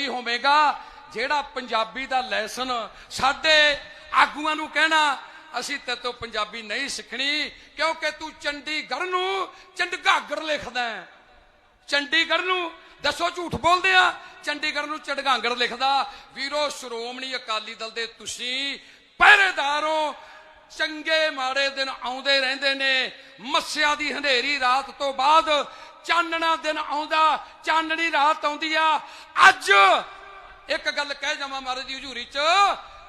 ਮੰਤਰੀ ਹੋਵੇਗਾ, ਜਿਹੜਾ ਪੰਜਾਬੀ ਦਾ ਲੈਸਨ ਸਾਡੇ ਆਗੂਆਂ ਨੂੰ ਕਹਿਣਾ, ਅਸੀਂ ਤੇਤੋਂ ਪੰਜਾਬੀ ਨਹੀਂ ਸਿੱਖਣੀ, ਕਿਉਂਕਿ ਤੂੰ ਚੰਡੀਗੜ੍ਹ ਨੂੰ ਚੰਡਗਾਗਰ ਲਿਖਦਾ ਹੈ। ਚੰਡੀਗੜ੍ਹ ਨੂੰ, ਦੱਸੋ ਝੂਠ ਬੋਲਦੇ ਆ? ਚੰਡੀਗੜ੍ਹ ਨੂੰ ਚੜਗਾਂਗੜ ਲਿਖਦਾ। ਵੀਰੋ, ਸ਼੍ਰੋਮਣੀ ਅਕਾਲੀ ਦਲ ਦੇ ਤੁਸੀਂ ਪਹਿਰੇਦਾਰ ਹੋ। ਚੰਗੇ ਮਾੜੇ ਦਿਨ ਆਉਂਦੇ ਰਹਿੰਦੇ ਨੇ। ਮੱਸਿਆ ਦੀ ਹਨੇਰੀ ਰਾਤ ਤੋਂ ਬਾਅਦ ਚਾਨਣਾ ਦਿਨ ਆਉਂਦਾ, ਚਾਨਣੀ ਰਾਤ ਆਉਂਦੀ ਆ। ਅੱਜ ਇੱਕ ਗੱਲ ਕਹਿ ਜਾਵਾਂ ਮਹਾਰਾਜ ਦੀ ਹਜ਼ੂਰੀ 'ਚ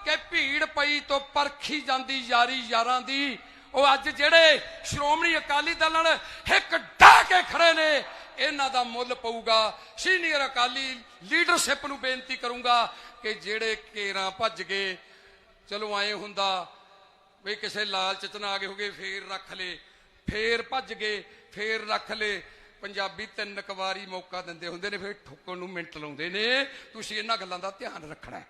ਕਿ ਭੀੜ ਪਈ ਤੋਂ ਪਰਖੀ ਜਾਂਦੀ ਯਾਰੀ ਯਾਰਾਂ ਦੀ। ਉਹ ਅੱਜ ਜਿਹੜੇ ਸ਼੍ਰੋਮਣੀ ਅਕਾਲੀ ਦਲ ਨਾਲ ਹਿੱਕ ਢਾ ਕੇ ਖੜੇ ਨੇ, ਇਹਨਾਂ ਦਾ ਮੁੱਲ ਪਊਗਾ। ਸੀਨੀਅਰ ਅਕਾਲੀ ਲੀਡਰਸ਼ਿਪ ਨੂੰ ਬੇਨਤੀ ਕਰੂੰਗਾ ਕਿ ਜਿਹੜੇ ਕੇਰਾਂ ਭੱਜ ਗਏ, ਚਲੋ ਐ ਹੁੰਦਾ ਵੀ ਕਿਸੇ ਲਾਲਚ ਚ ਨਾ ਆ ਗਏ ਹੋਗੇ, ਫੇਰ ਰੱਖ ਲੇ। ਫੇਰ ਭੱਜ ਗਏ, ਫੇਰ ਰੱਖ ਲੇ। ਪੰਜਾਬੀ ਤਿੰਨ ਕੁ ਮੌਕਾ ਦਿੰਦੇ ਹੁੰਦੇ ਨੇ, ਫੇਰ ਠੋਕਣ ਨੂੰ ਮਿੰਟ ਲਾਉਂਦੇ ਨੇ। ਤੁਸੀਂ ਇਹਨਾਂ ਗੱਲਾਂ ਦਾ ਧਿਆਨ ਰੱਖਣਾ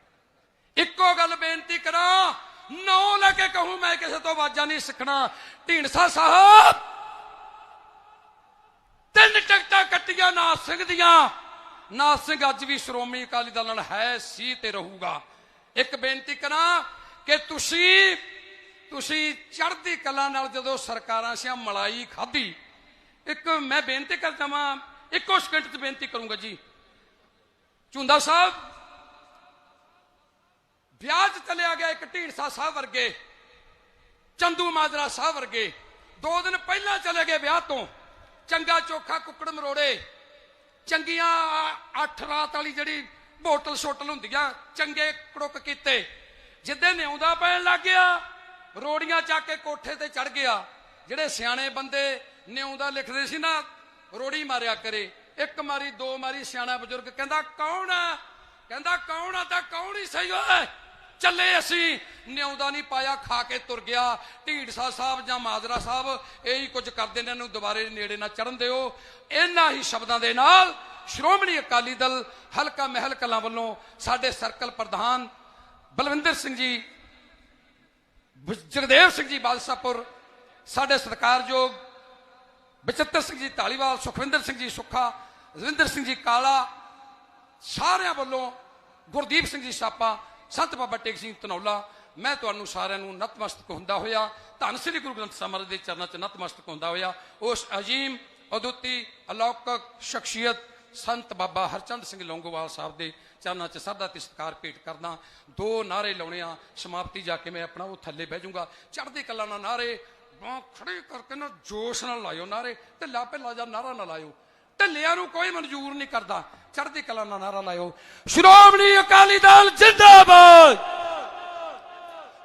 ਇੱਕੋ ਗੱਲ ਬੇਨਤੀ ਕਰਾਂ, ਨੌ ਲੈ ਕੇ ਕਹੂੰ ਮੈਂ ਕਿਸੇ ਤੋਂ ਆਵਾਜ਼ਾਂ ਨਹੀਂ ਸਿੱਖਣਾ। ਢੀਂਡਸਾ ਸਾਹਿਬ! ਤਿੰਨ ਟਿਕਟਾਂ ਕੱਟੀਆਂ, ਨਾਥ ਸਿੰਘ ਦੀਆਂ। ਨਾਥ ਸਿੰਘ ਅੱਜ ਵੀ ਸ਼੍ਰੋਮਣੀ ਅਕਾਲੀ ਦਲ ਨਾਲ ਹੈ, ਸੀ ਤੇ ਰਹੂਗਾ। ਇੱਕ ਬੇਨਤੀ ਕਰਾਂ ਕਿ ਤੁਸੀਂ ਤੁਸੀਂ ਚੜ੍ਹਦੀ ਕਲਾ ਨਾਲ ਜਦੋਂ ਸਰਕਾਰਾਂ ਸਿਆ ਮਲਾਈ ਖਾਧੀ, ਇੱਕ ਮੈਂ ਬੇਨਤੀ ਕਰਦਾ ਵਾਂ, ਇੱਕੋ ਸਕਿੰਟ 'ਚ ਬੇਨਤੀ ਕਰੂੰਗਾ ਜੀ। ਚੁੰਦਾ ਸਾਹਿਬ, ਵਿਆਹ 'ਚ ਚਲਿਆ ਗਿਆ ਇੱਕ ਢੀਂਡਸਾ ਸਾਹਿਬ ਵਰਗੇ, ਚੰਦੂ ਮਾਜਰਾ ਸਾਹਿਬ ਵਰਗੇ। ਦੋ ਦਿਨ ਪਹਿਲਾਂ ਚਲੇ ਗਏ ਵਿਆਹ ਤੋਂ। ਚੰਗਾ ਚੋਖਾ ਕੁੱਕੜ ਮਰੋੜੇ। ਚੰਗੀਆਂ ਅੱਠ ਰਾਤ ਵਾਲੀ ਜਿਹੜੀ ਬੋਟਲ ਛੋਟਲ ਹੁੰਦੀਆਂ ਚੰਗੇ ਕੜੁੱਕ ਕੀਤੇ। ਜਿੱਦੇ ਨਿਉਂਦਾ ਪੈਣ ਲੱਗ ਗਿਆ ਰੋੜੀਆਂ ਚੱਕ ਕੇ ਕੋਠੇ ਤੇ ਚੜ ਗਿਆ। ਜਿਹੜੇ ਸਿਆਣੇ ਬੰਦੇ ਨਿਉਂਦਾ ਲਿਖਦੇ ਸੀ ਨਾ, ਰੋੜੀ ਮਾਰਿਆ ਕਰੇ। ਇੱਕ ਮਾਰੀ, ਦੋ ਮਾਰੀ, ਸਿਆਣਾ ਬਜ਼ੁਰਗ ਕਹਿੰਦਾ, ਕੌਣ ਆ? ਕਹਿੰਦਾ, ਕੌਣ ਆ ਤਾਂ ਕੌਣ ਹੀ ਸਹੀ ਓਏ ਚੱਲੇ ਅਸੀਂ। ਨਿਉਂਦਾ ਨਹੀਂ ਪਾਇਆ, ਖਾ ਕੇ ਤੁਰ ਗਿਆ। ਢੀਡਸਾ ਸਾਹਿਬ ਜਾਂ ਮਾਜਰਾ ਸਾਹਿਬ, ਇਹੀ ਕੁਝ ਕਰਦੇ ਨੇ, ਇਹਨੂੰ ਦੁਬਾਰੇ ਨੇੜੇ ਨਾ ਚੜਨ ਦਿਓ। ਇਹਨਾਂ ਹੀ ਸ਼ਬਦਾਂ ਦੇ ਨਾਲ ਸ਼੍ਰੋਮਣੀ ਅਕਾਲੀ ਦਲ ਹਲਕਾ ਮਹਿਲ ਕਲਾਂ ਵੱਲੋਂ ਸਾਡੇ ਸਰਕਲ ਪ੍ਰਧਾਨ ਬਲਵਿੰਦਰ ਸਿੰਘ ਜੀ ਜਗਦੇਵ ਸਿੰਘ ਜੀ ਬਾਦਸ਼ਾਹਪੁਰ, ਸਾਡੇ ਸਤਿਕਾਰਯੋਗ ਬਚਿੱਤਰ ਸਿੰਘ ਜੀ ਢਾਲੀਵਾਲ ਸੁਖਵਿੰਦਰ ਸਿੰਘ ਜੀ ਸੁੱਖਾ, ਰਵਿੰਦਰ ਸਿੰਘ ਜੀ ਕਾਲਾ, ਸਾਰਿਆਂ ਵੱਲੋਂ ਗੁਰਦੀਪ ਸਿੰਘ ਜੀ ਸਾਪਾ ਸੰਤ ਬਾਬਾ ਟੇਕ ਸਿੰਘ ਤਨੌਲਾ ਮੈਂ ਤੁਹਾਨੂੰ ਸਾਰਿਆਂ ਨੂੰ ਨਤਮਸਤਕ ਹੁੰਦਾ ਹੋਇਆ, ਧੰਨ ਸ੍ਰੀ ਗੁਰੂ ਗ੍ਰੰਥ ਸਾਹਿਬ ਮਹਾਰਾਜ ਦੇ ਚਰਨਾਂ 'ਚ ਨਤਮਸਤਕ ਹੁੰਦਾ ਹੋਇਆ, ਉਸ ਅਜੀਮ, ਅਦੁੱਤੀ, ਅਲੌਕਿਕ ਸ਼ਖਸੀਅਤ ਸੰਤ ਬਾਬਾ ਹਰਚੰਦ ਸਿੰਘ ਲੌਂਗੋਵਾਲ ਸਾਹਿਬ ਦੇ ਚਰਨਾਂ 'ਚ ਸਰਦਾ ਤੇ ਸਤਿਕਾਰ ਭੇਟ ਕਰਦਾ ਦੋ ਨਾਰੇ ਲਾਉਣੇ ਆ, ਸਮਾਪਤੀ ਜਾ ਕੇ ਮੈਂ ਆਪਣਾ ਉਹ ਥੱਲੇ ਬਹਿ ਜਾਊਂਗਾ। ਚੜ੍ਹਦੀ ਕਲਾ ਨਾਲ ਨਾਰੇ ਬਾਂਹ ਖੜੀ ਕਰਕੇ ਨਾ ਜੋਸ਼ ਨਾਲ ਲਾਇਓ ਨਾਰੇ ਢਿੱਲਾ ਭਿੱਲਾ ਜਾਂ ਨਾਰਾ ਨਾ ਲਾਇਓ। ਢਿੱਲਿਆਂ ਨੂੰ ਕੋਈ ਮਨਜ਼ੂਰ ਨਹੀਂ ਕਰਦਾ। ਚੜ੍ਹਦੀ ਕਲਾ ਨਾਲ ਨਾਰਾ ਲਾਇਓ। ਸ਼੍ਰੋਮਣੀ ਅਕਾਲੀ ਦਲ ਜਿੰਦਾਬਾਦ!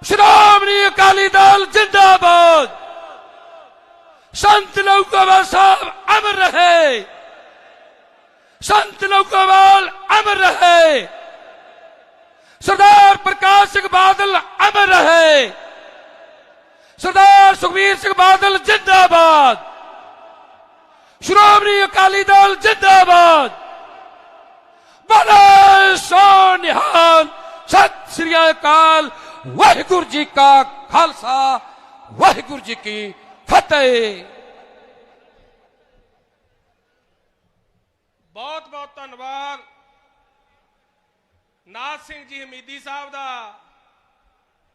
ਸ਼੍ਰੋਮਣੀ ਅਕਾਲੀ ਦਲ ਜਿੰਦਾਬਾਦ! ਸੰਤ ਲੌਕਵਾਲ ਸਾਹਿਬ ਅਮਰ ਰਹੇ! ਸੰਤ ਲੌਕਵਾਲ ਅਮਰ ਰਹੇ ਸਰਦਾਰ ਪ੍ਰਕਾਸ਼ ਸਿੰਘ ਬਾਦਲ ਅਮਰ ਰਹੇ ਸਰਦਾਰ ਸੁਖਬੀਰ ਸਿੰਘ ਬਾਦਲ ਜਿੰਦਾਬਾਦ ਸ਼੍ਰੋਮਣੀ ਅਕਾਲੀ ਦਲ ਜਿੰਦਾਬਾਦ ਬੋਲੇ ਸੋ ਨਿਹਾਲ ਸਤਿ ਸ੍ਰੀ ਅਕਾਲ ਵਾਹਿਗੁਰੂ ਜੀ ਕਾ ਖਾਲਸਾ ਵਾਹਿਗੁਰੂ ਜੀ ਕੀ ਬਹੁਤ ਬਹੁਤ ਧੰਨਵਾਦ। ਨਾਥ ਸਿੰਘ ਜੀ ਹਮੀਦੀ ਸਾਹਿਬ ਦਾ,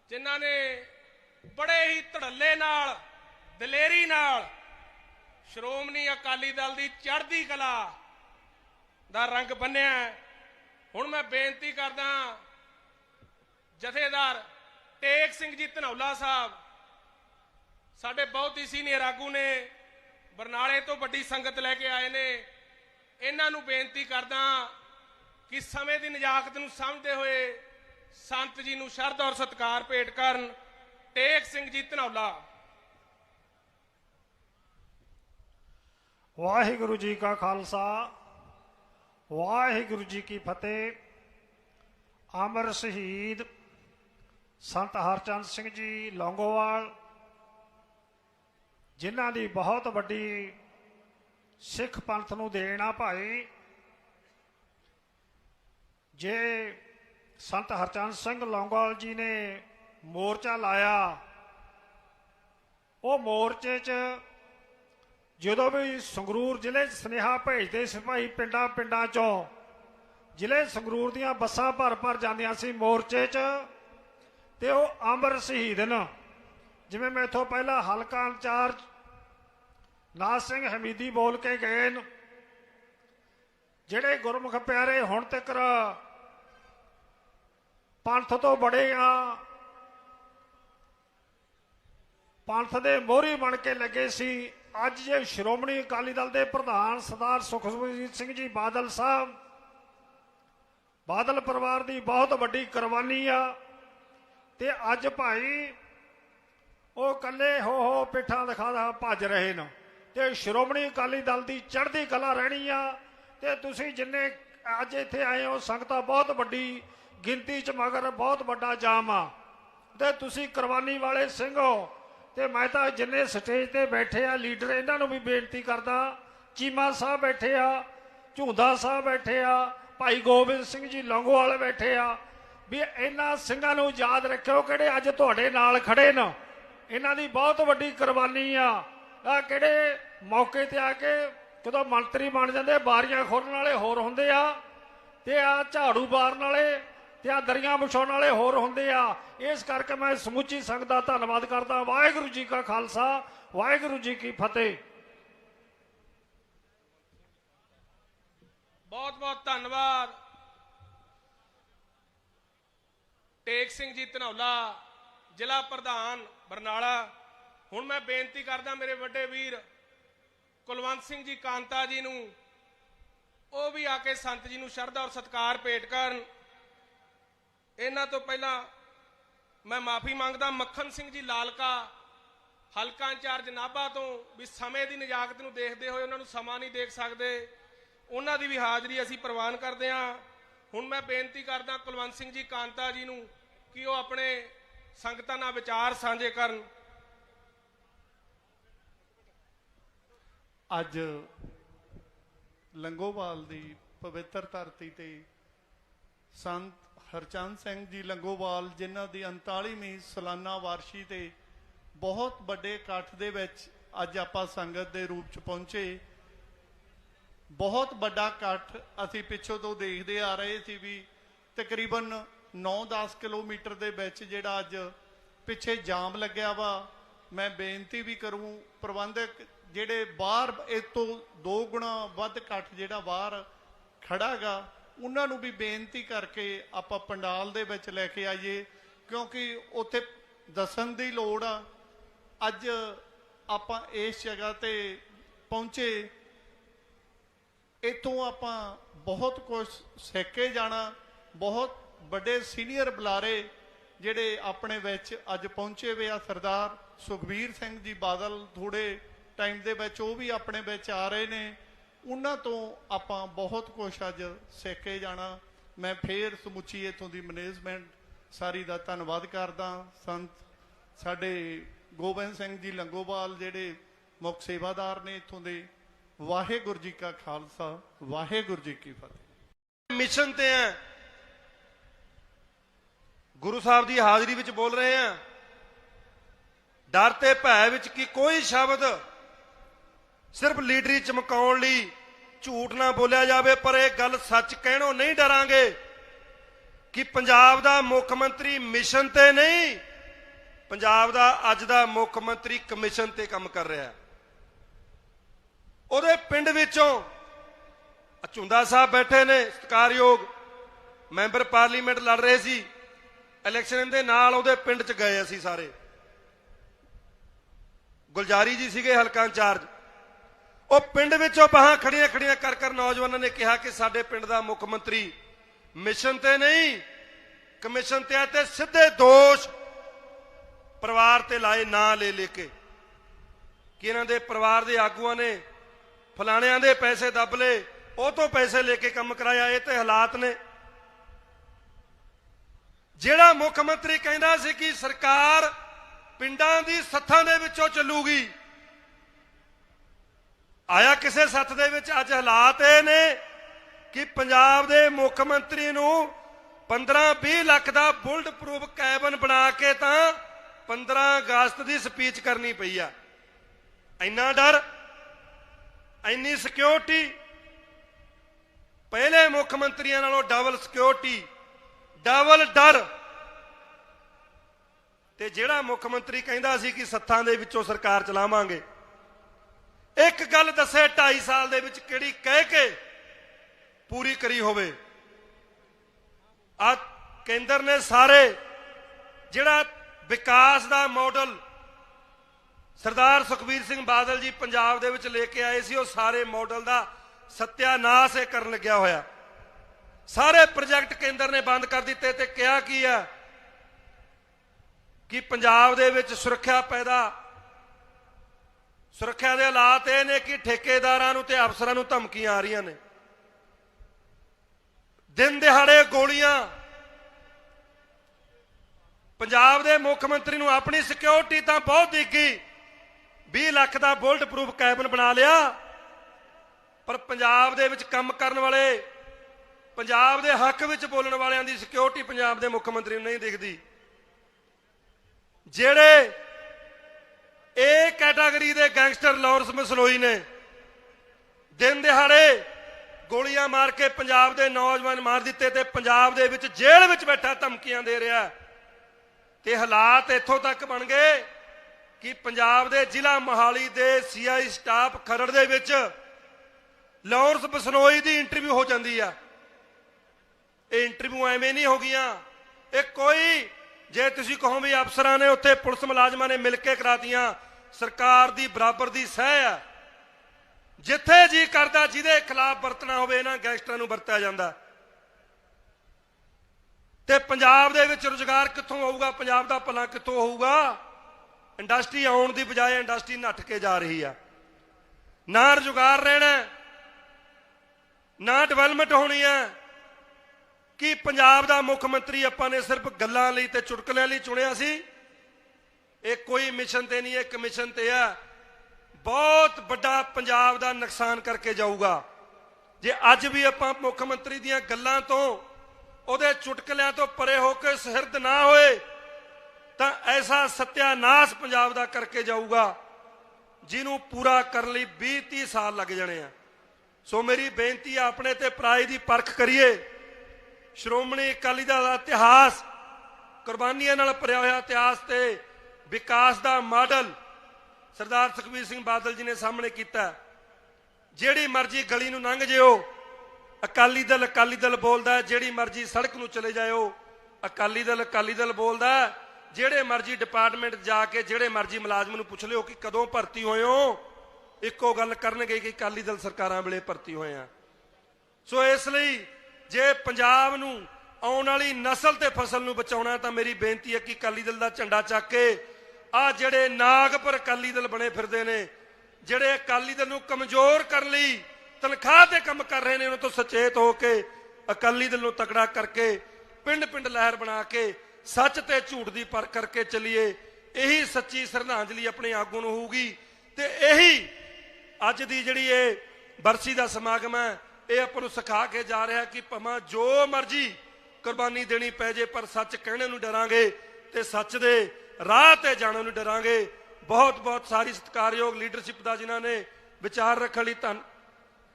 ਜਿਨ੍ਹਾਂ ਨੇ ਬੜੇ ਹੀ ਧੜੱਲੇ ਨਾਲ, ਦਲੇਰੀ ਨਾਲ ਸ਼੍ਰੋਮਣੀ ਅਕਾਲੀ ਦਲ ਦੀ ਚੜ੍ਹਦੀ ਕਲਾ ਦਾ ਰੰਗ ਬੰਨਿਆ ਹੁਣ ਮੈਂ ਬੇਨਤੀ ਕਰਦਾ ਜਥੇਦਾਰ ਟੇਕ ਸਿੰਘ ਜੀ ਧਨੌਲਾ ਸਾਹਿਬ, ਸਾਡੇ ਬਹੁਤ ਹੀ ਸੀਨੀਅਰ ਆਗੂ ਨੇ ਬਰਨਾਲੇ ਤੋਂ ਵੱਡੀ ਸੰਗਤ ਲੈ ਕੇ ਆਏ ਨੇ। ਇਹਨਾਂ ਨੂੰ ਬੇਨਤੀ ਕਰਦਾ ਕਿ ਸਮੇਂ ਦੀ ਨਜਾਕਤ ਨੂੰ ਸਮਝਦੇ ਹੋਏ ਸੰਤ ਜੀ ਨੂੰ ਸ਼ਰਧਾ ਔਰ ਸਤਿਕਾਰ ਭੇਟ ਕਰਨ। ਟੇਕ ਸਿੰਘ ਜੀ ਧਨੌਲਾ। ਵਾਹਿਗੁਰੂ ਜੀ ਕਾ ਖਾਲਸਾ, ਵਾਹਿਗੁਰੂ ਜੀ ਕੀ ਫਤਿਹ। ਅਮਰ ਸ਼ਹੀਦ ਸੰਤ ਹਰਚੰਦ ਸਿੰਘ ਜੀ ਲੌਂਗੋਵਾਲ, ਜਿਨ੍ਹਾਂ ਦੀ ਬਹੁਤ ਵੱਡੀ ਸਿੱਖ ਪੰਥ ਨੂੰ ਦੇਣ ਆ ਭਾਈ ਜੇ ਸੰਤ ਹਰਚੰਦ ਸਿੰਘ ਲੌਂਗੋਵਾਲ ਜੀ ਨੇ ਮੋਰਚਾ ਲਾਇਆ, ਉਹ ਮੋਰਚੇ 'ਚ ਜਦੋਂ ਵੀ ਸੰਗਰੂਰ ਜ਼ਿਲ੍ਹੇ 'ਚ ਸੁਨੇਹਾ ਭੇਜਦੇ ਸਿਪਾਹੀ ਪਿੰਡਾਂ ਪਿੰਡਾਂ 'ਚੋਂ, ਜ਼ਿਲ੍ਹੇ ਸੰਗਰੂਰ ਦੀਆਂ ਬੱਸਾਂ ਭਰ ਭਰ ਜਾਂਦੀਆਂ ਸੀ ਮੋਰਚੇ 'ਚ, ਤੇ ਉਹ ਅਮਰ ਸ਼ਹੀਦ ਨੇ। ਜਿਵੇਂ ਮੈਥੋਂ ਪਹਿਲਾਂ ਹਲਕਾ ਇੰਚਾਰਜ ਨਾਜ ਸਿੰਘ ਹਮੀਦੀ ਬੋਲ ਕੇ ਗਏ ਨੇ। ਜਿਹੜੇ ਗੁਰਮੁਖ ਪਿਆਰੇ ਹੁਣ ਤੱਕ ਪੰਥ ਤੋਂ ਬੜੇ ਆ, ਪੰਥ ਦੇ ਮੋਹਰੀ ਬਣ ਕੇ ਲੱਗੇ ਸੀ। ਅੱਜ ਜੇ ਸ਼੍ਰੋਮਣੀ ਅਕਾਲੀ ਦਲ ਦੇ ਪ੍ਰਧਾਨ ਸਰਦਾਰ ਸੁਖਬੀਰ ਸਿੰਘ ਜੀ ਬਾਦਲ ਸਾਹਿਬ, ਬਾਦਲ ਪਰਿਵਾਰ ਦੀ ਬਹੁਤ ਵੱਡੀ ਕੁਰਬਾਨੀ ਆ ਤੇ ਅੱਜ ਭਾਈ ਉਹ ਕੱਲੇ ਹੋ ਹੋ ਪਿੱਠਾਂ ਦਿਖਾ ਦਿਖਾ ਭੱਜ ਰਹੇ ਨੇ। ਤੇ ਸ਼੍ਰੋਮਣੀ ਅਕਾਲੀ ਦਲ ਦੀ ਚੜ੍ਹਦੀ ਕਲਾ ਰਹਿਣੀ ਆ। ਤੇ ਤੁਸੀਂ ਜਿੰਨੇ ਅੱਜ ਇੱਥੇ ਆਏ ਹੋ, ਸੰਗਤਾਂ ਬਹੁਤ ਵੱਡੀ ਗਿਣਤੀ ਚ ਮਗਰ ਬਹੁਤ ਵੱਡਾ ਜਾਮ ਆ। ਤੇ ਤੁਸੀਂ ਕੁਰਬਾਨੀ ਵਾਲੇ ਸਿੰਘ ਹੋ। ਤੇ ਮੈਂ ਤਾਂ ਜਿੰਨੇ ਸਟੇਜ ਤੇ ਬੈਠੇ ਆ, ਲੀਡਰ ਇਹਨਾਂ ਨੂੰ ਵੀ ਬੇਨਤੀ ਕਰਦਾ, ਚੀਮਾ ਸਾਹਿਬ ਬੈਠੇ ਆ, ਝੁੰਦਾ ਸਾਹਿਬ ਬੈਠੇ ਆ, ਭਾਈ ਗੋਬਿੰਦ ਸਿੰਘ ਜੀ ਲੰਗੋਵਾਲ ਬੈਠੇ ਆ। ਵੀ ਇਹਨਾਂ ਸਿੰਘਾਂ ਨੂੰ ਯਾਦ ਰੱਖਿਓ ਕਿਹੜੇ ਅੱਜ ਤੁਹਾਡੇ ਨਾਲ ਖੜੇ ਨੇ। ਇਹਨਾਂ ਦੀ ਬਹੁਤ ਵੱਡੀ ਕੁਰਬਾਨੀ ਆ। ਆ ਕਿਹੜੇ ਮੌਕੇ ਤੇ ਆ ਕੇ ਜਦੋਂ ਮੰਤਰੀ ਬਣ ਜਾਂਦੇ ਬਾਰੀਆਂ ਖੋਲਣ ਵਾਲੇ ਹੋਰ ਹੁੰਦੇ ਆ, ਤੇ ਆ ਝਾੜੂ ਮਾਰਨ ਵਾਲੇ ਤੇ ਆ ਦਰੀਆਂ ਵਿਛਾਉਣ ਵਾਲੇ ਹੋਰ ਹੁੰਦੇ ਆ। ਇਸ ਕਰਕੇ ਮੈਂ ਸਮੁੱਚੀ ਸੰਗਤ ਦਾ ਧੰਨਵਾਦ ਕਰਦਾ। ਵਾਹਿਗੁਰੂ ਜੀ ਕਾ ਖਾਲਸਾ, ਵਾਹਿਗੁਰੂ ਜੀ ਕੀ ਫਤਿਹ। ਬਹੁਤ ਬਹੁਤ ਧੰਨਵਾਦ। ਟੇਕ ਸਿੰਘ ਜੀ ਧਨੌਲਾ, ਜ਼ਿਲ੍ਹਾ ਪ੍ਰਧਾਨ ਬਰਨਾਲਾ। ਹੁਣ ਮੈਂ ਬੇਨਤੀ ਕਰਦਾ ਮੇਰੇ ਵੱਡੇ ਵੀਰ, ਕੁਲਵੰਤ ਸਿੰਘ ਜੀ, ਕਾਂਤਾ ਜੀ ਨੂੰ, ਉਹ ਵੀ ਆ ਕੇ ਸੰਤ ਜੀ ਨੂੰ ਸ਼ਰਧਾ ਔਰ ਸਤਿਕਾਰ ਭੇਟ ਕਰਨ। ਇਹਨਾਂ ਤੋਂ ਪਹਿਲਾਂ ਮੈਂ ਮਾਫੀ ਮੰਗਦਾ, ਮੱਖਣ ਸਿੰਘ ਜੀ ਲਾਲਕਾ, ਹਲਕਾ ਇੰਚਾਰਜ ਨਾਭਾ ਤੋਂ ਵੀ ਸਮੇਂ ਦੀ ਨਜਾਕਤ ਨੂੰ ਦੇਖਦੇ ਹੋਏ ਉਹਨਾਂ ਨੂੰ ਸਮਾਂ ਨਹੀਂ ਦੇਖ ਸਕਦੇ। ਉਹਨਾਂ ਦੀ ਵੀ ਹਾਜ਼ਰੀ ਅਸੀਂ ਪ੍ਰਵਾਨ ਕਰਦੇ ਹਾਂ। ਹੁਣ ਮੈਂ ਬੇਨਤੀ ਕਰਦਾ ਕੁਲਵੰਤ ਸਿੰਘ ਜੀ, ਕਾਂਤਾ ਜੀ ਨੂੰ ਕਿ ਉਹ ਆਪਣੇ ਸੰਗਤਾਂ ਨਾਲ ਵਿਚਾਰ ਸਾਂਝੇ ਕਰਨ। ਅੱਜ ਲੰਗੋਵਾਲ ਦੀ ਪਵਿੱਤਰ ਧਰਤੀ ਤੇ ਸੰਤ ਹਰਚੰਦ ਸਿੰਘ ਜੀ ਲੰਗੋਵਾਲ, ਜਿਨ੍ਹਾਂ ਦੀ 39ਵੀਂ ਸਾਲਾਨਾ ਵਾਰਸ਼ੀ ਤੇ ਬਹੁਤ ਵੱਡੇ ਇਕੱਠ ਦੇ ਵਿੱਚ ਅੱਜ ਆਪਾਂ ਸੰਗਤ ਦੇ ਰੂਪ ਚ ਪਹੁੰਚੇ। ਬਹੁਤ ਵੱਡਾ ਇਕੱਠ ਅਸੀਂ ਪਿੱਛੋਂ ਤੋਂ ਦੇਖਦੇ ਆ ਰਹੇ ਸੀ ਵੀ ਤਕਰੀਬਨ 9-10 ਕਿਲੋਮੀਟਰ ਦੇ ਵਿੱਚ ਜਿਹੜਾ ਅੱਜ ਪਿੱਛੇ ਜਾਮ ਲੱਗਿਆ ਵਾ। ਮੈਂ ਬੇਨਤੀ ਵੀ ਕਰੂੰ, ਪ੍ਰਬੰਧਕ ਜਿਹੜੇ ਬਾਹਰ ਇਸ ਤੋਂ ਦੋ ਗੁਣਾ ਵੱਧ ਇਕੱਠ ਜਿਹੜਾ ਬਾਹਰ ਖੜਾਗਾ, ਉਹਨਾਂ ਨੂੰ ਵੀ ਬੇਨਤੀ ਕਰਕੇ ਆਪਾਂ ਪੰਡਾਲ ਦੇ ਵਿੱਚ ਲੈ ਕੇ ਆਈਏ, ਕਿਉਂਕਿ ਉੱਥੇ ਦੱਸਣ ਦੀ ਲੋੜ ਆ। ਅੱਜ ਆਪਾਂ ਇਸ ਜਗ੍ਹਾ ਤੇ ਪਹੁੰਚੇ। ਇਤੋਂ ਆਪਾਂ ਬਹੁਤ ਕੁਝ ਸਿੱਖ ਕੇ ਜਾਣਾ, ਬਹੁਤ ਵੱਡੇ ਸੀਨੀਅਰ ਬੁਲਾਰੇ ਜਿਹੜੇ ਆਪਣੇ ਵਿੱਚ ਅੱਜ ਪਹੁੰਚੇ ਹੋਏ ਆ ਸਰਦਾਰ ਸੁਖਬੀਰ ਸਿੰਘ ਜੀ ਬਾਦਲ ਥੋੜੇ ਟਾਈਮ ਦੇ ਵਿੱਚ ਉਹ ਵੀ ਆਪਣੇ ਵਿੱਚ ਆ ਰਹੇ ਨੇ। ਉਹਨਾਂ ਤੋਂ ਆਪਾਂ ਬਹੁਤ ਕੁਝ ਅੱਜ ਸਿੱਖ ਜਾਣਾ। ਮੈਂ ਫੇਰ ਸਮੁੱਚੀ ਇਥੋਂ ਦੀ ਮੈਨੇਜਮੈਂਟ ਸਾਰੀ ਦਾ ਧੰਨਵਾਦ ਕਰਦਾ। ਸੰਤ ਸਾਡੇ ਗੋਬਿੰਦ ਸਿੰਘ ਜੀ ਲੰਗੋਵਾਲ ਜਿਹੜੇ ਮੁੱਖ ਸੇਵਾਦਾਰ ਨੇ ਇਥੋਂ ਦੇ। ਵਾਹਿਗੁਰੂ ਜੀ ਕਾ ਖਾਲਸਾ, ਵਾਹਿਗੁਰੂ ਜੀ ਕੀ ਫਤਿਹ। ਮਿਸ਼ਨ ਤੇ ਆ ਗੁਰੂ ਸਾਹਿਬ ਦੀ ਹਾਜ਼ਰੀ ਵਿੱਚ ਬੋਲ ਰਹੇ ਆ। ਡਰ ਤੇ ਭੈ ਵਿੱਚ ਕਿ ਕੋਈ ਸ਼ਬਦ ਸਿਰਫ ਲੀਡਰੀ ਚਮਕਾਉਣ ਲਈ ਝੂਠ ਨਾ ਬੋਲਿਆ ਜਾਵੇ, ਪਰ ਇਹ ਗੱਲ ਸੱਚ ਕਹਿਣੋਂ ਨਹੀਂ ਡਰਾਂਗੇ ਕਿ ਪੰਜਾਬ ਦਾ ਮੁੱਖ ਮੰਤਰੀ ਮਿਸ਼ਨ ਤੇ ਨਹੀਂ, ਪੰਜਾਬ ਦਾ ਅੱਜ ਦਾ ਮੁੱਖ ਮੰਤਰੀ ਕਮਿਸ਼ਨ ਤੇ ਕੰਮ ਕਰ ਰਿਹਾ ਹੈ। ਉਹਦੇ ਪਿੰਡ ਵਿੱਚੋਂ ਝੁੰਦਾ ਸਾਹਿਬ ਬੈਠੇ ਨੇ, ਸਤਿਕਾਰਯੋਗ ਮੈਂਬਰ ਪਾਰਲੀਮੈਂਟ ਲੜ ਰਹੇ ਸੀ, ਇਲੈਕਸ਼ਨ ਦੇ ਨਾਲ ਉਹਦੇ ਪਿੰਡ 'ਚ ਗਏ ਅਸੀਂ ਸਾਰੇ। ਗੁਲਜਾਰੀ ਜੀ ਸੀਗੇ ਹਲਕਾ ਇੰਚਾਰਜ। ਉਹ ਪਿੰਡ ਵਿੱਚੋਂ ਬਾਹਾਂ ਖੜੀਆਂ ਖੜੀਆਂ ਕਰ ਕਰ ਨੌਜਵਾਨਾਂ ਨੇ ਕਿਹਾ ਕਿ ਸਾਡੇ ਪਿੰਡ ਦਾ ਮੁੱਖ ਮੰਤਰੀ ਮਿਸ਼ਨ ਤੇ ਨਹੀਂ, ਕਮਿਸ਼ਨ ਤੇ ਆ ਤੇ ਸਿੱਧੇ ਦੋਸ਼ ਪਰਿਵਾਰ ਤੇ ਲਾਏ ਨਾਂ ਲੈ ਲੈ ਕੇ ਕਿ ਇਹਨਾਂ ਦੇ ਪਰਿਵਾਰ ਦੇ ਆਗੂਆਂ ਨੇ ਫਲਾਣਿਆਂ ਦੇ ਪੈਸੇ ਦੱਬ ਲਏ, ਉਹ ਤੋਂ ਪੈਸੇ ਲੈ ਕੇ ਕੰਮ ਕਰਾਇਆ, ਇਹ ਤੇ ਹਾਲਾਤ ਨੇ। ਜਿਹੜਾ ਮੁੱਖ ਮੰਤਰੀ ਕਹਿੰਦਾ ਸੀ ਕਿ ਸਰਕਾਰ ਪਿੰਡਾਂ ਦੀ ਸੱਥਾਂ ਦੇ ਵਿੱਚੋਂ ਚੱਲੂਗੀ ਆਇਆ ਕਿਸੇ ਸੱਥ ਦੇ ਵਿੱਚ ਅੱਜ ਹਾਲਾਤ ਇਹ ਨੇ ਕਿ ਪੰਜਾਬ ਦੇ ਮੁੱਖ ਮੰਤਰੀ ਨੂੰ 15-20 ਲੱਖ ਦਾ ਬੁਲਟ ਪ੍ਰੂਫ ਕੈਬਨ ਬਣਾ ਕੇ ਤਾਂ 15 ਅਗਸਤ ਦੀ ਸਪੀਚ ਕਰਨੀ ਪਈ ਆ। ਇੰਨਾ ਡਰ, ਇੰਨੀ ਸਿਕਿਉਰਿਟੀ ਪਹਿਲੇ ਮੁੱਖ ਮੰਤਰੀਆਂ ਨਾਲੋਂ ਡਬਲ ਸਿਕਿਉਰਿਟੀ ਡਬਲ ਡਰ। ਤੇ ਜਿਹੜਾ ਮੁੱਖ ਮੰਤਰੀ ਕਹਿੰਦਾ ਸੀ ਕਿ ਸੱਥਾਂ ਦੇ ਵਿੱਚੋਂ ਸਰਕਾਰ ਚਲਾਵਾਂਗੇ ਇੱਕ ਗੱਲ ਦੱਸੇ 2.5 ਸਾਲ ਦੇ ਵਿੱਚ ਕਿਹੜੀ ਕਹਿ ਕੇ ਪੂਰੀ ਕਰੀ ਹੋਵੇ। ਆ ਕੇਂਦਰ ਨੇ ਸਾਰੇ ਜਿਹੜਾ ਵਿਕਾਸ ਦਾ ਮਾਡਲ ਸਰਦਾਰ ਸੁਖਬੀਰ ਸਿੰਘ ਬਾਦਲ ਜੀ ਪੰਜਾਬ ਦੇ ਵਿੱਚ ਲੈ ਕੇ ਆਏ ਸੀ, ਉਹ ਸਾਰੇ ਮਾਡਲ ਦਾ ਸਤਿਆਨਾਸ਼ ਇਹ ਕਰਨ ਲੱਗਿਆ ਹੋਇਆ। ਸਾਰੇ ਪ੍ਰੋਜੈਕਟ ਕੇਂਦਰ ਨੇ ਬੰਦ ਕਰ ਦਿੱਤੇ ਤੇ ਕਿਹਾ ਕੀ ਆ? ਕਿ ਪੰਜਾਬ ਦੇ ਵਿੱਚ ਸੁਰੱਖਿਆ ਪੈਦਾ ਸੁਰੱਖਿਆ ਦੇ ਹਾਲਾਤ ਇਹ ਨੇ ਕਿ ਠੇਕੇਦਾਰਾਂ ਨੂੰ ਤੇ ਅਫਸਰਾਂ ਨੂੰ ਧਮਕੀਆਂ ਆ ਰਹੀਆਂ ਨੇ। ਦਿਨ ਦਿਹਾੜੇ ਗੋਲੀਆਂ। ਪੰਜਾਬ ਦੇ ਮੁੱਖ ਮੰਤਰੀ ਨੂੰ ਆਪਣੀ ਸਿਕਿਉਰਿਟੀ ਤਾਂ ਬਹੁਤ ਦਿੱਗੀ। 20 ਲੱਖ ਦਾ ਬੁਲਟ ਪ੍ਰੂਫ ਕੈਬਨ ਬਣਾ ਲਿਆ। ਪਰ ਪੰਜਾਬ ਦੇ ਵਿੱਚ ਕੰਮ ਕਰਨ ਵਾਲੇ, ਪੰਜਾਬ ਦੇ ਹੱਕ ਵਿੱਚ ਬੋਲਣ ਵਾਲਿਆਂ ਦੀ ਸਿਕਿਉਰਿਟੀ ਪੰਜਾਬ ਦੇ ਮੁੱਖ ਮੰਤਰੀ ਨੂੰ ਨਹੀਂ ਦਿਖਦੀ। ਜਿਹੜੇ ਏ ਕੈਟਾਗਰੀ ਦੇ ਗੈਂਗਸਟਰ ਲਾਰੈਂਸ ਮਸਲੋਈ ਨੇ। ਦਿਨ ਦਿਹਾੜੇ ਗੋਲੀਆਂ ਮਾਰ ਕੇ ਪੰਜਾਬ ਦੇ ਨੌਜਵਾਨ ਮਾਰ ਦਿੱਤੇ ਤੇ ਪੰਜਾਬ ਦੇ ਵਿੱਚ ਜੇਲ੍ਹ ਵਿੱਚ ਬੈਠਾ ਧਮਕੀਆਂ ਦੇ ਰਿਹਾ। ਤੇ ਹਾਲਾਤ ਇੱਥੋਂ ਤੱਕ ਬਣ ਗਏ ਕਿ ਪੰਜਾਬ ਦੇ ਜ਼ਿਲ੍ਹਾ ਮੋਹਾਲੀ ਦੇ ਸੀਆਈ ਸਟਾਫ ਖਰੜ ਦੇ ਵਿੱਚ ਲਾਰੈਂਸ ਬਸਨੋਈ ਦੀ ਇੰਟਰਵਿਊ ਹੋ ਜਾਂਦੀ ਆ। ਇਹ ਇੰਟਰਵਿਊ ਐਵੇਂ ਨਹੀਂ ਹੋ ਗਈਆਂ। ਇਹ ਕੋਈ ਜੇ ਤੁਸੀਂ ਕਹੋ ਵੀ ਅਫਸਰਾਂ ਨੇ ਉੱਥੇ ਪੁਲਿਸ ਮੁਲਾਜ਼ਮਾਂ ਨੇ ਮਿਲ ਕੇ ਕਰਾਤੀਆਂ, ਸਰਕਾਰ ਦੀ ਬਰਾਬਰ ਦੀ ਸਹਿ ਆ। ਜਿੱਥੇ ਜੀ ਕਰਦਾ, ਜਿਹਦੇ ਖਿਲਾਫ ਵਰਤਣਾ ਹੋਵੇ, ਇਹਨਾਂ ਗੈਂਗਸਟਰਾਂ ਨੂੰ ਵਰਤਿਆ ਜਾਂਦਾ। ਤੇ ਪੰਜਾਬ ਦੇ ਵਿੱਚ ਰੁਜ਼ਗਾਰ ਕਿੱਥੋਂ ਆਊਗਾ? ਪੰਜਾਬ ਦਾ ਭਲਾ ਕਿੱਥੋਂ ਹੋਊਗਾ? ਇੰਡਸਟਰੀ ਆਉਣ ਦੀ ਬਜਾਏ ਇੰਡਸਟਰੀ ਨੱਠ ਕੇ ਜਾ ਰਹੀ ਆ। ਨਾ ਰੁਜ਼ਗਾਰ ਰਹਿਣਾ, ਨਾ ਡਿਵੈਲਪਮੈਂਟ ਹੋਣੀ ਹੈ ਕਿ ਪੰਜਾਬ ਦਾ ਮੁੱਖ ਮੰਤਰੀ ਆਪਾਂ ਨੇ ਸਿਰਫ ਗੱਲਾਂ ਲਈ ਤੇ ਚੁਟਕਲਿਆਂ ਲਈ ਚੁਣਿਆ ਸੀ। ਇਹ ਕੋਈ ਮਿਸ਼ਨ ਤੇ ਨਹੀਂ, ਇਹ ਕਮਿਸ਼ਨ ਤੇ ਆ। ਬਹੁਤ ਵੱਡਾ ਪੰਜਾਬ ਦਾ ਨੁਕਸਾਨ ਕਰਕੇ ਜਾਊਗਾ। ਜੇ ਅੱਜ ਵੀ ਆਪਾਂ ਮੁੱਖ ਮੰਤਰੀ ਦੀਆਂ ਗੱਲਾਂ ਤੋਂ, ਉਹਦੇ ਚੁਟਕਲਿਆਂ ਤੋਂ ਪਰੇ ਹੋ ਕੇ ਸਿਰਦ ਨਾ ਹੋਏ, ਤਾਂ ਐਸਾ ਸਤਿਆਨਾਸ਼ ਪੰਜਾਬ ਦਾ ਕਰਕੇ ਜਾਊਗਾ, ਜਿਹਨੂੰ ਪੂਰਾ ਕਰਨ ਲਈ 20 30 ਸਾਲ ਲੱਗ ਜਾਣੇ ਆ। ਸੋ ਮੇਰੀ ਬੇਨਤੀ ਆ ਆਪਣੇ ਤੇ ਪਰਾਈ ਦੀ ਪਰਖ ਕਰੀਏ। ਸ਼੍ਰੋਮਣੀ ਅਕਾਲੀ ਦਲ ਦਾ ਇਤਿਹਾਸ, ਕੁਰਬਾਨੀਆਂ ਨਾਲ ਭਰਿਆ ਹੋਇਆ ਇਤਿਹਾਸ ਤੇ ਵਿਕਾਸ ਦਾ ਮਾਡਲ ਸਰਦਾਰ ਸੁਖਬੀਰ ਸਿੰਘ ਬਾਦਲ ਜੀ ਨੇ ਸਾਹਮਣੇ ਕੀਤਾ। ਜਿਹੜੀ ਮਰਜ਼ੀ ਗਲੀ ਨੂੰ ਲੰਘ ਜਿਓ, ਅਕਾਲੀ ਦਲ ਅਕਾਲੀ ਦਲ ਬੋਲਦਾ, ਜਿਹੜੀ ਮਰਜ਼ੀ ਸੜਕ ਨੂੰ ਚਲੇ ਜਾਇਓ, ਅਕਾਲੀ ਦਲ ਅਕਾਲੀ ਦਲ ਬੋਲਦਾ, ਜਿਹੜੇ ਮਰਜ਼ੀ ਡਿਪਾਰਟਮੈਂਟ ਜਾ ਕੇ, ਜਿਹੜੇ ਮਰਜ਼ੀ ਮੁਲਾਜ਼ਮ ਨੂੰ ਪੁੱਛ ਲਿਓ ਕਿ ਕਦੋਂ ਭਰਤੀ ਹੋਏ ਹੋ, ਇੱਕੋ ਗੱਲ ਕਰਨਗੇ ਕਿ ਅਕਾਲੀ ਦਲ ਸਰਕਾਰਾਂ ਵੇਲੇ ਭਰਤੀ ਹੋਏ ਆ। ਸੋ ਇਸ ਲਈ ਜੇ ਪੰਜਾਬ ਨੂੰ ਆਉਣ ਵਾਲੀ ਨਸਲ ਤੇ ਫਸਲ ਨੂੰ ਬਚਾਉਣਾ ਤਾਂ ਮੇਰੀ ਬੇਨਤੀ ਹੈ ਕਿ ਅਕਾਲੀ ਦਲ ਦਾ ਝੰਡਾ ਚੱਕ ਕੇ ਆ ਜਿਹੜੇ ਨਾਗਪੁਰ ਅਕਾਲੀ ਦਲ ਬਣੇ ਫਿਰਦੇ ਨੇ, ਜਿਹੜੇ ਅਕਾਲੀ ਦਲ ਨੂੰ ਕਮਜ਼ੋਰ ਕਰਨ ਲਈ ਤਨਖਾਹ ਤੇ ਕੰਮ ਕਰ ਰਹੇ ਨੇ, ਉਹਨਾਂ ਤੋਂ ਸੁਚੇਤ ਹੋ ਕੇ ਅਕਾਲੀ ਦਲ ਨੂੰ ਤਕੜਾ ਕਰਕੇ ਪਿੰਡ ਪਿੰਡ ਲਹਿਰ ਬਣਾ ਕੇ ਸੱਚ ਤੇ ਝੂਠ ਦੀ ਪਰ ਕਰਕੇ ਚੱਲੀਏ। ਇਹੀ ਸੱਚੀ ਸ਼ਰਧਾਂਜਲੀ ਆਪਣੇ ਆਗੂ ਨੂੰ ਹੋਊਗੀ ਤੇ ਇਹੀ ਅੱਜ ਦੀ ਜਿਹੜੀ ਇਹ ਬਰਸੀ ਦਾ ਸਮਾਗਮ ਹੈ ਇਹ ਆਪਾਂ ਨੂੰ ਸਿਖਾ ਕੇ ਜਾ ਰਿਹਾ ਕਿ ਭਮਾ ਜੋ ਮਰਜ਼ੀ ਕੁਰਬਾਨੀ ਦੇਣੀ ਪੈ ਜੇ, ਪਰ ਸੱਚ ਕਹਿਣੇ ਨੂੰ ਡਰਾਂਗੇ ਤੇ ਸੱਚ ਦੇ ਰਾਹ ਤੇ ਜਾਣ ਨੂੰ ਡਰਾਂਗੇ। ਬਹੁਤ ਬਹੁਤ ਸਾਰੀ ਸਤਿਕਾਰਯੋਗ ਲੀਡਰਸ਼ਿਪ ਦਾ ਜਿਨ੍ਹਾਂ ਨੇ ਵਿਚਾਰ ਰੱਖਣ ਲਈ ਧੰਨ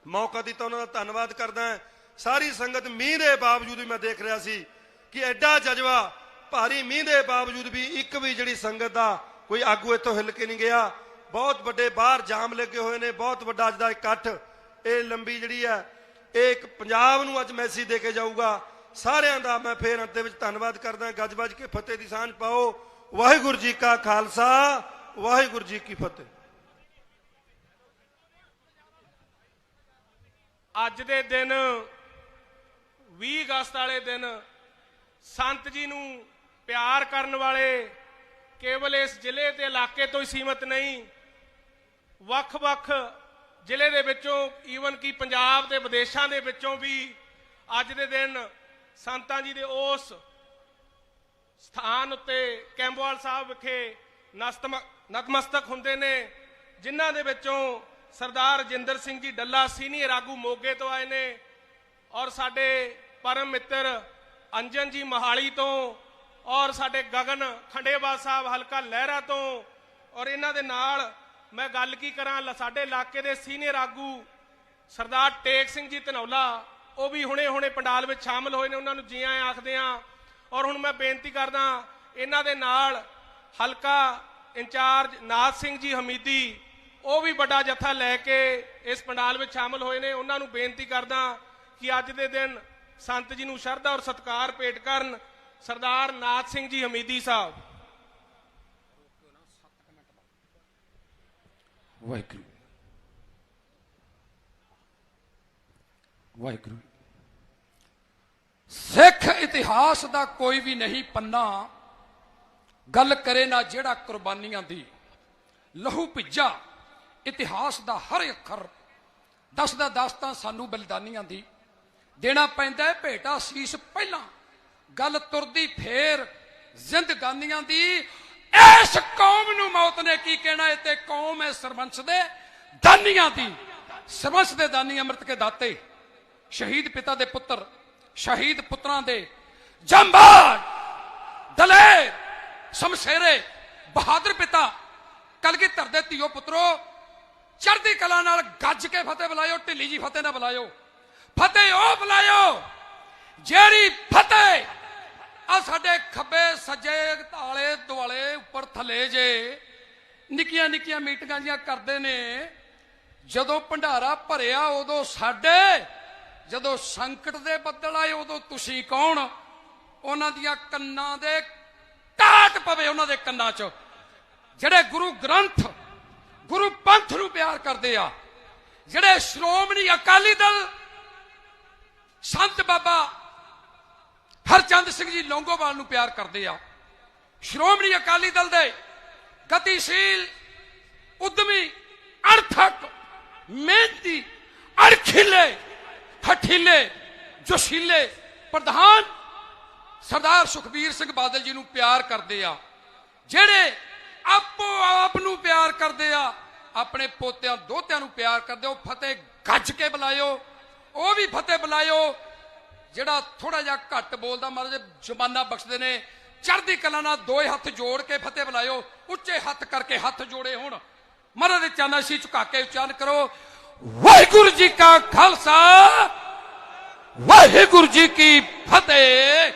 ਮੌਕਾ ਦਿੱਤਾ, ਉਹਨਾਂ ਦਾ ਧੰਨਵਾਦ ਕਰਦਾ ਹਾਂ। ਸਾਰੀ ਸੰਗਤ ਮੀਂਹ ਦੇ ਬਾਵਜੂਦ ਵੀ ਮੈਂ ਦੇਖ ਰਿਹਾ ਸੀ ਕਿ ਐਡਾ ਜਜ਼ਬਾ, ਭਾਰੀ ਮੀਂਹ ਦੇ ਬਾਵਜੂਦ ਵੀ ਇੱਕ ਵੀ ਜਿਹੜੀ ਸੰਗਤ ਦਾ ਕੋਈ ਆਗੂ ਇੱਥੋਂ ਹਿੱਲ ਕੇ ਨਹੀਂ ਗਿਆ। ਬਹੁਤ ਵੱਡੇ ਬਾਹਰ ਜਾਮ ਲੱਗੇ ਹੋਏ ਨੇ, ਬਹੁਤ ਵੱਡਾ ਅੱਜ ਦਾ ਇਕੱਠ। ਇਹ ਲੰਬੀ ਜਿਹੜੀ ਹੈ ਇਹ ਇੱਕ ਪੰਜਾਬ ਨੂੰ ਅੱਜ ਮੈਸੇਜ ਦੇ ਕੇ ਜਾਊਗਾ। ਸਾਰਿਆਂ ਦਾ ਮੈਂ ਫੇਰ ਅੰਤ ਦੇ ਵਿੱਚ ਧੰਨਵਾਦ ਕਰਦਾ। ਗੱਜ ਵੱਜ ਕੇ ਫਤਿਹ ਦੀ ਸਾਂਝ ਪਾਓ। ਵਾਹਿਗੁਰੂ ਜੀ ਕਾ ਖਾਲਸਾ, ਵਾਹਿਗੁਰੂ ਜੀ ਕੀ ਫਤਿਹ। ਅੱਜ ਦੇ ਦਿਨ 20 ਅਗਸਤ ਵਾਲੇ ਦਿਨ, ਸੰਤ ਜੀ ਨੂੰ ਪਿਆਰ ਕਰਨ ਵਾਲੇ ਕੇਵਲ ਇਸ ਜ਼ਿਲ੍ਹੇ ਤੇ ਇਲਾਕੇ ਤੋਂ ਹੀ ਸੀਮਤ ਨਹੀਂ, ਵੱਖ-ਵੱਖ ਜ਼ਿਲ੍ਹੇ ਦੇ ਵਿੱਚੋਂ ਈਵਨ ਕਿ ਪੰਜਾਬ ਦੇ ਵਿਦੇਸ਼ਾਂ ਦੇ ਵਿੱਚੋਂ ਵੀ ਅੱਜ ਦੇ ਦਿਨ ਸੰਤਾਂ ਜੀ ਦੇ ਉਸ ਸਥਾਨ ਉੱਤੇ ਕੈਂਬਵਾਲ ਸਾਹਿਬ ਵਿਖੇ ਨਸਤਮ- ਨਤਮਸਤਕ ਹੁੰਦੇ ਨੇ, ਜਿਨ੍ਹਾਂ ਦੇ ਵਿੱਚੋਂ ਸਰਦਾਰ ਰਜਿੰਦਰ ਸਿੰਘ ਜੀ ਡੱਲਾ ਸੀਨੀਅਰ ਆਗੂ ਮੋਗੇ ਤੋਂ ਆਏ ਨੇ ਔਰ ਸਾਡੇ ਪਰਮ ਮਿੱਤਰ ਅੰਜਨ ਜੀ ਮਹਾਲੀ ਤੋਂ ਔਰ ਸਾਡੇ ਗਗਨ ਖੰਡੇਵਾ ਸਾਹਿਬ ਹਲਕਾ ਲਹਿਰਾ ਤੋਂ ਔਰ ਇਹਨਾਂ ਦੇ ਨਾਲ ਮੈਂ ਗੱਲ ਕੀ ਕਰਾਂ? ਲ- ਸਾਡੇ ਇਲਾਕੇ ਦੇ ਸੀਨੀਅਰ ਆਗੂ ਸਰਦਾਰ ਟੇਕ ਸਿੰਘ ਜੀ ਧਨੌਲਾ, ਉਹ ਵੀ ਹੁਣੇ-ਹੁਣੇ ਪੰਡਾਲ ਵਿੱਚ ਸ਼ਾਮਲ ਹੋਏ ਨੇ, ਉਹਨਾਂ ਨੂੰ ਜੀ ਆਇਆਂ ਆਖਦੇ ਆ। ਔਰ ਹੁਣ ਮੈਂ ਬੇਨਤੀ ਕਰਦਾ ਇਹਨਾਂ ਦੇ ਨਾਲ ਹਲਕਾ ਇੰਚਾਰਜ ਨਾਥ ਸਿੰਘ ਜੀ ਹਮੀਦੀ, ਉਹ ਵੀ ਵੱਡਾ ਜੱਥਾ ਲੈ ਕੇ ਇਸ ਪੰਡਾਲ ਵਿੱਚ ਸ਼ਾਮਲ ਹੋਏ ਨੇ। ਉਹਨਾਂ ਨੂੰ ਬੇਨਤੀ ਕਰਦਾ ਕਿ ਅੱਜ ਦੇ ਦਿਨ ਸੰਤ ਜੀ ਨੂੰ ਸ਼ਰਧਾ ਔਰ ਸਤਿਕਾਰ ਭੇਟ ਕਰਨ ਸਰਦਾਰ ਨਾਥ ਸਿੰਘ ਜੀ ਹਮੀਦੀ ਸਾਹਿਬ। ਵਾਹਿਗੁਰੂ। ਵਾਹਿਗੁਰੂ। ਸਿੱਖ ਇਤਿਹਾਸ ਦਾ ਕੋਈ ਵੀ ਨਹੀਂ ਪੰਨਾ। ਗੱਲ ਕਰੇ ਨਾ ਜਿਹੜਾ ਕੁਰਬਾਨੀਆਂ ਦੀ। ਲਹੂ ਭਿੱਜਾ, ਇਤਿਹਾਸ ਦਾ ਹਰ ਅੱਖਰ। ਦੱਸਦਾ ਦੱਸਦਾ ਸਾਨੂੰ ਬਲਿਦਾਨੀਆਂ ਦੀ। ਦੇਣਾ ਪੈਂਦਾ ਭੇਟਾ ਸੀਸ ਪਹਿਲਾਂ। ਗੱਲ ਤੁਰਦੀ ਫੇਰ ਜ਼ਿੰਦਗਾਨੀਆਂ ਦੀ। ਇਸ ਕੌਮ ਨੂੰ ਮੌਤ ਨੇ ਕੀ ਕਹਿਣਾ ਇਹ ਤੇ ਕੌਮ ਹੈ ਸਰਬੰਸ ਦੇ ਦਾਨੀਆਂ ਦੀ। ਸਰਬੰਸ ਦੇ ਦਾਨੀ ਅੰਮ੍ਰਿਤ ਕੇ ਦਾਤੇ, ਸ਼ਹੀਦ ਪਿਤਾ ਦੇ ਪੁੱਤਰ, ਸ਼ਹੀਦ ਪੁੱਤਰਾਂ ਦੇ ਜੰਬਾਜ਼, ਦਲੇਰ, ਸ਼ਮਸ਼ੇਰੇ, ਬਹਾਦਰ ਪਿਤਾ, ਕਲਗੀਧਰ ਦੇ ਧੀਓ ਪੁੱਤਰੋ, ਚੜ੍ਹਦੀ ਕਲਾ ਨਾਲ ਗੱਜ ਕੇ ਫਤਿਹ ਬੁਲਾਇਓ, ਢਿੱਲੀ ਜੀ ਫਤਿਹ ਨਾ ਬੁਲਾਇਓ। ਫਤਿਹ ਉਹ ਬੁਲਾਇਓ ਜਿਹੜੀ ਫਤਿਹ ਆ ਸਾਡੇ ਖੱਬੇ ਸੱਜੇ ਤਾਲੇ ਦੁਆਲੇ ਉੱਪਰ ਥੱਲੇ ਜੇ ਨਿੱਕੀਆਂ ਨਿੱਕੀਆਂ ਮੀਟਿੰਗਾਂ ਜੀਆਂ ਕਰਦੇ ਨੇ, ਜਦੋਂ ਭੰਡਾਰਾ ਭਰਿਆ ਉਦੋਂ ਸਾਡੇ, ਜਦੋਂ ਸੰਕਟ ਦੇ ਬੱਦਲ ਆਏ ਉਦੋਂ ਤੁਸੀਂ ਕੌਣ? ਉਹਨਾਂ ਦੀਆਂ ਕੰਨਾਂ ਦੇ ਟਾਟ ਪਵੇ ਉਹਨਾਂ ਦੇ ਕੰਨਾਂ 'ਚ। ਜਿਹੜੇ ਗੁਰੂ ਗ੍ਰੰਥ, ਗੁਰੂ ਪੰਥ ਨੂੰ ਪਿਆਰ ਕਰਦੇ ਆ, ਜਿਹੜੇ ਸ਼੍ਰੋਮਣੀ ਅਕਾਲੀ ਦਲ, ਸੰਤ ਬਾਬਾ ਹਰਚੰਦ ਸਿੰਘ ਜੀ ਲੌਂਗੋਵਾਲ ਨੂੰ ਪਿਆਰ ਕਰਦੇ ਆ। ਸ਼੍ਰੋਮਣੀ ਅਕਾਲੀ ਦਲ ਦੇ ਗਤੀਸ਼ੀਲ, ਉਦਮੀ ਅਰਥਕ ਮਿਹਨਤੀ, ਅਣਖੀਲੇ ਹਠੀਲੇ ਜੋਸ਼ੀਲੇ ਪ੍ਰਧਾਨ ਸਰਦਾਰ ਸੁਖਬੀਰ ਸਿੰਘ ਬਾਦਲ ਜੀ ਨੂੰ ਪਿਆਰ ਕਰਦੇ ਆ। ਜਿਹੜੇ ਆਪੋ ਆਪ ਨੂੰ ਪਿਆਰ ਕਰਦੇ ਆ, ਆਪਣੇ ਪੋਤਿਆਂ ਦੋਤਿਆਂ ਨੂੰ ਪਿਆਰ ਕਰਦੇ ਹੋ ਫਤਿਹ ਗੱਜ ਕੇ ਬੁਲਾਇਓ, ਉਹ ਵੀ ਫਤਿਹ ਬੁਲਾਇਓ ਜਿਹੜਾ ਥੋੜਾ ਜਿਹਾ ਘੱਟ ਬੋਲਦਾ ਮਹਾਰਾਜ ਜ਼ਮਾਨਾ ਬਖਸ਼ਦੇ ਨੇ, ਚੜ੍ਹਦੀ ਕਲਾ ਨਾਲ ਦੋਏ ਹੱਥ ਜੋੜ ਕੇ ਫਤਿਹ ਬੁਲਾਇਓ, ਉੱਚੇ ਹੱਥ ਕਰਕੇ ਹੱਥ ਜੋੜੇ ਹੁਣ। ਮਹਾਰਾਜ ਦੇ ਚਰਨਾਂ ਸੀ ਝੁਕਾ ਕੇ ਉਚਾਰਨ ਕਰੋ, ਵਾਹਿਗੁਰੂ ਜੀ ਕਾ ਖਾਲਸਾ, ਵਾਹਿਗੁਰੂ ਜੀ ਕੀ ਫਤਿਹ!